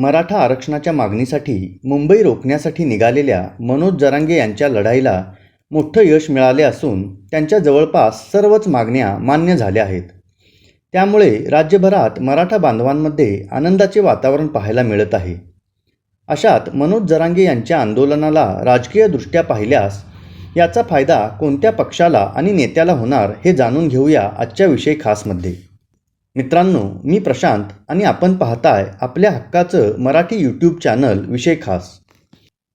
मराठा आरक्षणाच्या मागणीसाठी मुंबई रोखण्यासाठी निघालेल्या मनोज जरांगे यांच्या लढाईला मोठं यश मिळाले असून त्यांच्या जवळपास सर्वच मागण्या मान्य झाल्या आहेत. त्यामुळे राज्यभरात मराठा बांधवांमध्ये आनंदाचे वातावरण पाहायला मिळत आहे. अशात मनोज जरांगे यांच्या आंदोलनाला राजकीयदृष्ट्या पाहिल्यास याचा फायदा कोणत्या पक्षाला आणि नेत्याला होणार हे जाणून घेऊया आजच्या विषय खासमध्ये. मित्रांनो मी प्रशांत आणि आपण पाहताय आपल्या हक्काचं मराठी यूट्यूब चॅनल विषय खास.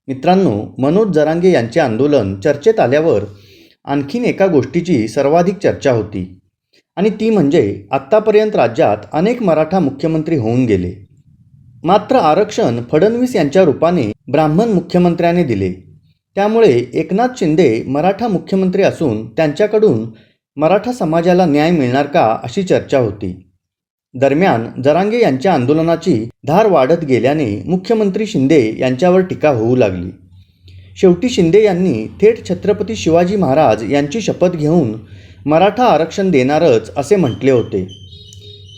मित्रांनो मनोज जरांगे यांचे आंदोलन चर्चेत आल्यावर आणखीन एका गोष्टीची सर्वाधिक चर्चा होती आणि ती म्हणजे आत्तापर्यंत राज्यात अनेक मराठा मुख्यमंत्री होऊन गेले. मात्र आरक्षण फडणवीस यांच्या रूपाने ब्राह्मण मुख्यमंत्र्याने दिले. त्यामुळे एकनाथ शिंदे मराठा मुख्यमंत्री असून त्यांच्याकडून मराठा समाजाला न्याय मिळणार का अशी चर्चा होती. दरम्यान जरांगे यांच्या आंदोलनाची धार वाढत गेल्याने मुख्यमंत्री शिंदे यांच्यावर टीका होऊ लागली. शेवटी शिंदे यांनी थेट छत्रपती शिवाजी महाराज यांची शपथ घेऊन मराठा आरक्षण देणारच असे म्हटले होते.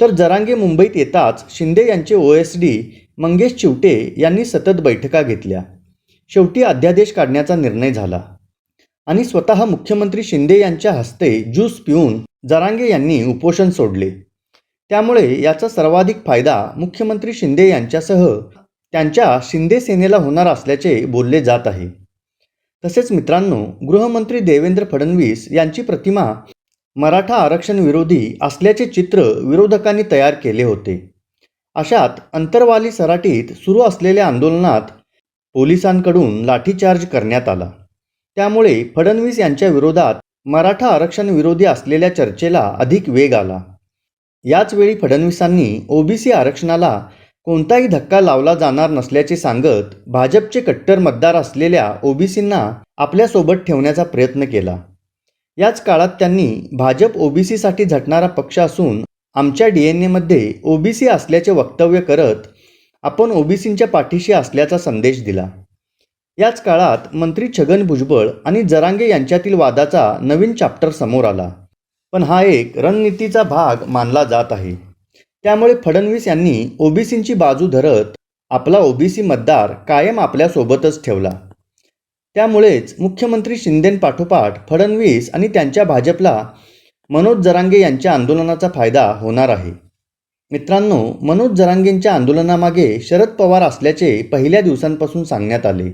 तर जरांगे मुंबईत येताच शिंदे यांचे O S D Mangesh Chivate यांनी सतत बैठका घेतल्या. शेवटी अध्यादेश काढण्याचा निर्णय झाला. आणि स्वतः मुख्यमंत्री शिंदे यांच्या हस्ते ज्यूस पिऊन जरांगे यांनी उपोषण सोडले. त्यामुळे याचा सर्वाधिक फायदा मुख्यमंत्री शिंदे यांच्यासह त्यांच्या शिंदे सेनेला होणार असल्याचे बोलले जात आहे. तसेच मित्रांनो गृहमंत्री देवेंद्र फडणवीस यांची प्रतिमा मराठा आरक्षण विरोधी असल्याचे चित्र विरोधकांनी तयार केले होते. अशात अंतरवाली सराटीत सुरू असलेल्या आंदोलनात पोलिसांकडून लाठीचार्ज करण्यात आला. त्यामुळे फडणवीस यांच्या विरोधात मराठा आरक्षण विरोधी असलेल्या चर्चेला अधिक वेग आला. याचवेळी फडणवीसांनी ओबीसी आरक्षणाला कोणताही धक्का लावला जाणार नसल्याचे सांगत भाजपचे कट्टर मतदार असलेल्या ओबीसींना आपल्यासोबत ठेवण्याचा प्रयत्न केला. याच काळात त्यांनी भाजप ओबीसीसाठी झटणारा पक्ष असून आमच्या डी एन एमध्ये ओबीसी असल्याचे वक्तव्य करत आपण ओबीसींच्या पाठीशी असल्याचा संदेश दिला. याच काळात मंत्री छगन भुजबळ आणि जरांगे यांच्यातील वादाचा नवीन चॅप्टर समोर आला. पण हा एक रणनीतीचा भाग मानला जात आहे. त्यामुळे फडणवीस यांनी ओबीसींची बाजू धरत आपला ओबीसी मतदार कायम आपल्यासोबतच ठेवला. त्यामुळेच मुख्यमंत्री शिंदेंपाठोपाठ फडणवीस आणि त्यांच्या भाजपला मनोज जरांगे यांच्या आंदोलनाचा फायदा होणार आहे. मित्रांनो मनोज जरांगेंच्या आंदोलनामागे शरद पवार असल्याचे पहिल्या दिवसांपासून सांगण्यात आले.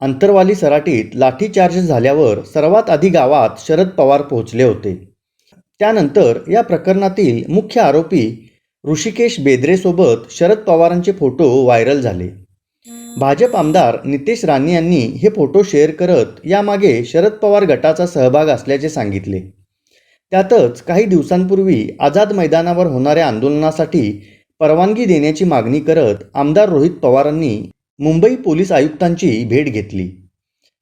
अंतरवाली सराटीत लाठीचार्ज झाल्यावर सर्वात आधी गावात शरद पवार पोहोचले होते. त्यानंतर या प्रकरणातील मुख्य आरोपी ऋषिकेश बेद्रेसोबत शरद पवारांचे फोटो व्हायरल झाले. भाजप आमदार नितेश राणे यांनी हे फोटो शेअर करत यामागे शरद पवार गटाचा सहभाग असल्याचे सांगितले. त्यातच काही दिवसांपूर्वी आझाद मैदानावर होणाऱ्या आंदोलनासाठी परवानगी देण्याची मागणी करत आमदार रोहित पवारांनी मुंबई पोलीस आयुक्तांची भेट घेतली.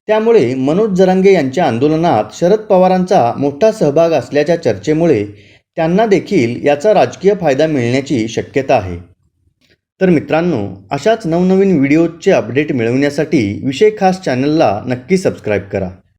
त्यामुळे मनोज जरांगे यांच्या आंदोलनात शरद पवारांचा मोठा सहभाग असल्याच्या चर्चेमुळे त्यांना देखील याचा राजकीय फायदा मिळण्याची शक्यता आहे. तर मित्रांनो अशाच नवनवीन व्हिडिओजचे अपडेट मिळवण्यासाठी विषय खास चॅनलला नक्की सबस्क्राईब करा.